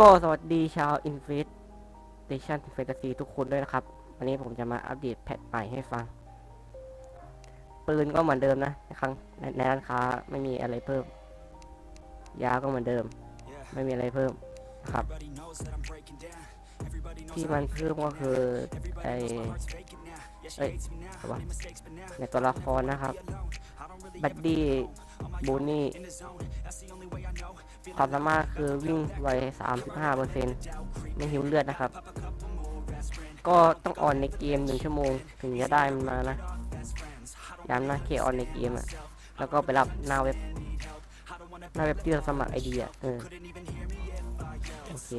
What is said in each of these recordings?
ก็สวัสดีชาว i n f i t a t i o n Fantasy ทุกคนด้วยนะครับ วันนี้ผมจะมาอัปเดตแพทใหม่ให้ฟัง ปืนก็เหมือนเดิมนะครั้งในร้านค้าไม่มีอะไรเพิ่ม ยาก็เหมือนเดิม ไม่มีอะไรเพิ่มนะครับ ที่มันเพิ่มก็คือไอเอ้ยอวะในตัวละครนะครับบัดดี้บูนี่ความสามารถคือวิ่งไว 35%ไม่หิวเลือดนะครับ ก็ต้องออนในเกมหนึ่งชั่วโมง ถึงจะได้มันมานะย้ำนะเคออนในเกมอะแล้วก็ไปรับหน้าเว็บ หน้าเว็บที่เราสมัครไอเดียเออโอเค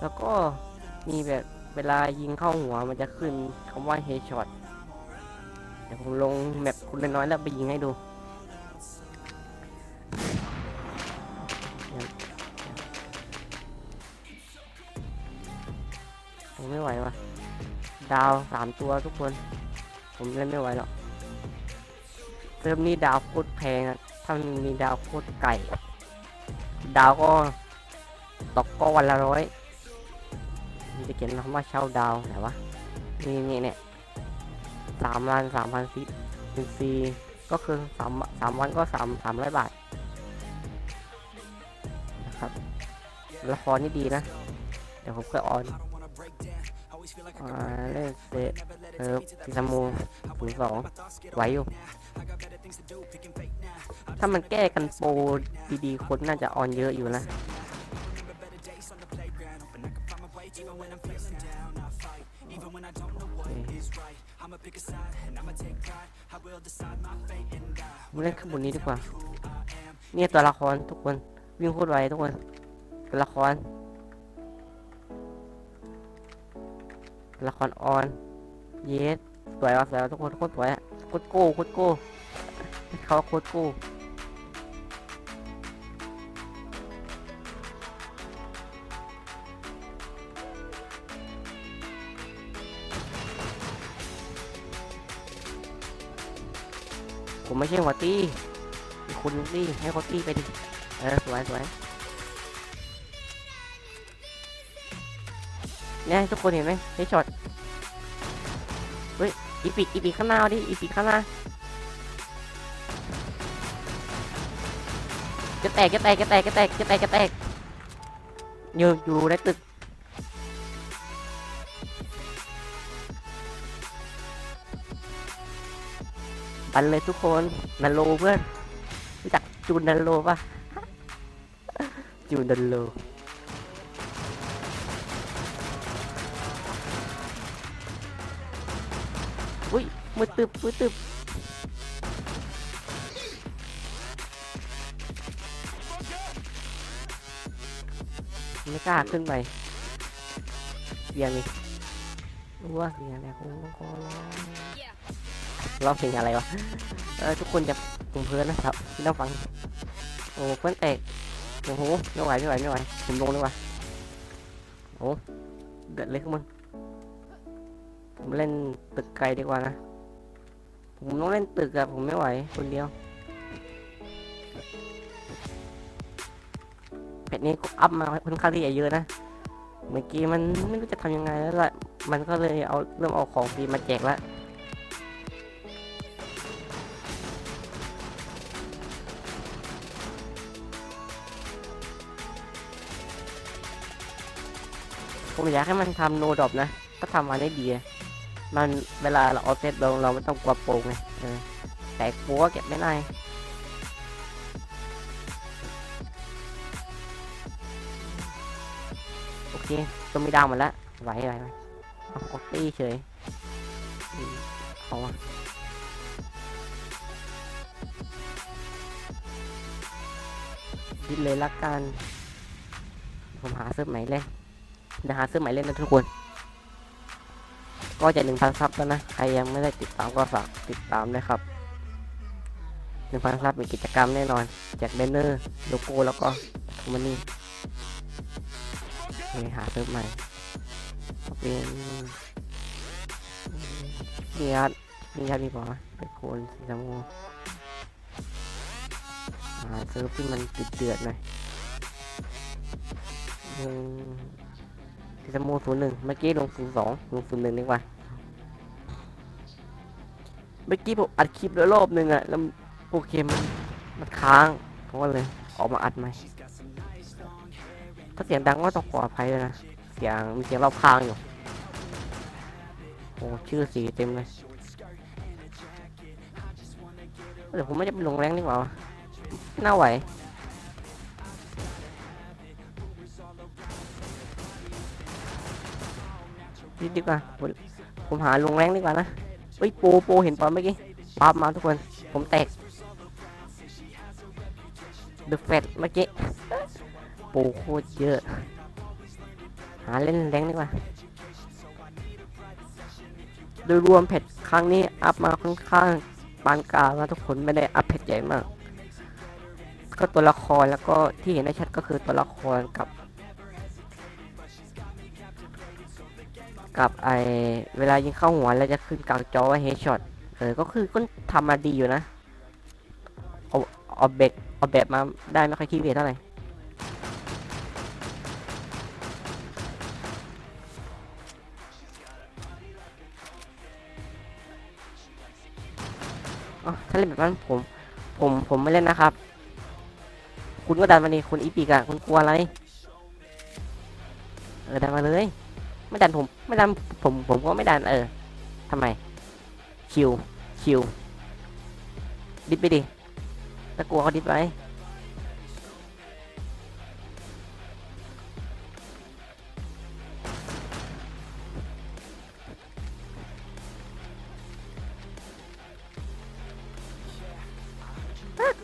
แล้วก็ มีแบบเวลายิงเข้าหัวมันจะขึ้นคำว่า headshot เดี๋ยวผมลงแมปคุณน้อยแล้วไปยิงให้ดูผมไม่ไหวว่ะ ดาวสามตัวทุกคน ผมเล่นไม่ไหวหรอกเซิร์ฟนี้ดาวโคตรแพงอะถ้ามีดาวโคตรไก่ ดาวก็ตกก็วันละร้อย มีจะเขียนคำว่าเช่าดาวไหนวะนี่นี่เนี่ยสามวันสามพันซิหนึ่งซีก็คือสามสามวันก็สามสามร้อยบาทนะครับละครนี่ดีนะ เดี๋ยวผมก็ออนอ่าเล่นเซเออพิซามูศูนย์สองไหวอยู่ ถ้ามันแก้กันโปรดีๆ คนน่าจะออนเยอะอยู่นะ มาเล่นข้างบนนี้ดีกว่า เนี่ยตัวละครทุกคน วิ่งโคตรไวทุกคน ตัวละครตัวละครออน เยสสวยว่ะสวยว่ะทุกคนโคตรสวยอะโคตรโก้โคตรโก้เขาโคตรโก้ ผมไม่ใช่หัวตี้คุณตี้ให้เขาตี้ไปดิเออสวยสวยเนี่ยทุกคนเห็นไหมเฮช็อตเฮ้ยอีปิกอีปิกข้างหน้าเอาดิอีปิกข้างหน้าจะแตกจะแตกจะแตกจะแตกจะแตกจะแตกอยู่อยู่ในตึก ปันเลยทุกคนนันโลเพื่อนรู้จักจูนนันโลปะจูนนันโลอุ้ยมือตึบมือตึบไม่กล้าขึ้นไปเบียงนี่รู้ว่าเสียงอะไรคงขอร้อง ร้องเพลงอะไรวะเออทุกคนจะผมเพื่อนนะครับที่ต้องฟัง โอ้เพื่อนแตกโอ้โหไม่ไหวไม่ไหวไม่ไหวผมลงดีกว่าโอ้เกิดอะไรขึ้นมึงผมเล่นตึกไกลดีกว่านะผมต้องเล่นตึกอะผมไม่ไหวคนเดียวแพทนี้อัพมาค่อนข้างที่จะเยอะนะเมื่อกี้มันไม่รู้จะทำยังไงแล้วละมันก็เลยเอาเริ่มเอาของฟรีมาแจกแล้ว ผมอยากให้มันทำโนดอปนะ ก็ทำมาได้ดี มันเวลาเราเอาเซตลงเราไม่ต้องกลัวโปงไงแต่กลัวเก็บไม่ได้โอเคตัวมีดาวหมดแล้วไหวไหวไหวเอากตี้เฉยเอาอะดิ้นเลยละกัน ผมหาเสื้อใหม่เล่น เดี๋ยวหาซื้อใหม่เล่นนะทุกคน ก็จะหนึ่งพันซับแล้วนะ ใครยังไม่ได้ติดตามก็ฝากติดตามด้วยครับหนึ่งพันซับมีกิจกรรมแน่นอนแจกเบนเนอร์โลโก้แล้วก็ทูมันนี่ไปหาซื้อใหม่เป็นนี่ยัดนี่ยัดมีบอกเป็นโคนสีชมพูหาซื้อที่มันเดือดๆหน่อยหนึ่ งทีสโมศูนย์หนึ่งเมื่อกี้ลงศูนย์สองลงศูนย์หนึ่งดีกว่า เมื่อกี้ผมอัดคลิปแล้วรอบหนึ่งอะแล้วโปรแกรมมันมันค้างผมก็เลยออกมาอัดใหม่ถ้าเสียงดังก็ต้องขออภัยด้วยนะ เสียงมีเสียงรอบข้างอยู่ โอ้ชื่อสีเต็มเลยเดี๋ยวผมไม่จะไปลงแรงดีกว่าน่าไหว ดีดีกว่าผมผมหาลงแรงดีกว่านะเฮ้ยโปโปเห็นตอนเมื่อกี้ปั๊บมาทุกคน ผมแตกเดอะแฟตเมื่อกี้โปโคตรเยอะ หาเล่นแรงดีกว่า โดยรวมเพจครั้งนี้อัพมาค่อนข้างปานกลางนะทุกคนไม่ได้อัพเพจใหญ่มาก ก็ตัวละครแล้วก็ที่เห็นได้ชัดก็คือตัวละครกับ กับไอเวลายิงเข้าหัวแล้วจะขึ้นกลางจอว่าเฮดช็อตเออก็คือก็ทำมาดีอยู่นะเอาเอาเบ็ดเอาแบบมาได้ไม่ค่อยขี้เบียเท่าไหร่อ๋อถ้าเล่นแบบนั้นผม ผม ผมไม่เล่นนะครับ คุณก็ดันมาดิคุณอีปีกอะคุณกลัวอะไร เออดันมาเลย ไม่ดันผมไม่ดันผมผมก็ไม่ดันเออทำไมชิวชิวดิบไปดิถ้ากลัวเขาดิบไป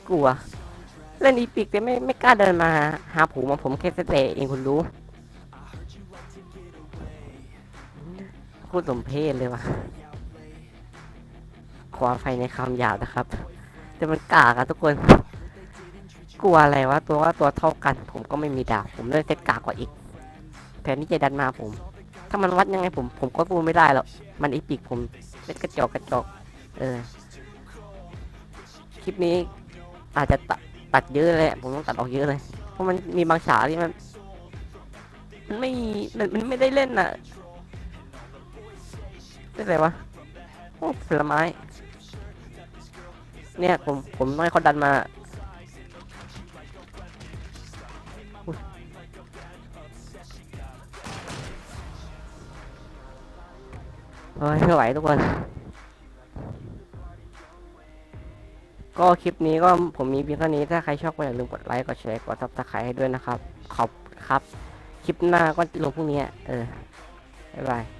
กลัวเล่นอีพิกแต่ไม่ไม่กล้าเดินมาหาผมอะผมแค่เตะเองคุณรู้ พูดสมเพศเลยว่ะขออภัยในคำหยาบนะครับ แต่มันกากอะทุกคน กลัวอะไรวะ ตัวว่าตัวเท่ากัน ผมก็ไม่มีดาบ ผมเลยเซตกากกว่าอีก แทนที่จะดันมาผม ถ้ามันวัดยังไงผม ผมก็พูดไม่ได้หรอก มันอีปิกผมเล็ดกระจอกกระจอก เออ คลิปนี้อาจจะตัดตัดเยอะเลย ผมต้องตัดออกเยอะเลย เพราะมันมีบางฉากที่มัน มันไม่ มันมันไม่ได้เล่นน่ะ ได้ไรวะโอ้ผลไม้ เนี่ยผมผมน้อยเขาดันมาอุ๊ยเฮ้ยไม่ไหวทุกคน ก็คลิปนี้ก็ผมมีเพียงเท่านี้ ถ้าใครชอบก็อย่าลืมกดไลค์ กดแชร์ กดซับสไครต์ให้ด้วยนะครับ ขอบคุณครับ คลิปหน้าก็ลงพรุ่งนี้ เออ บ๊ายบาย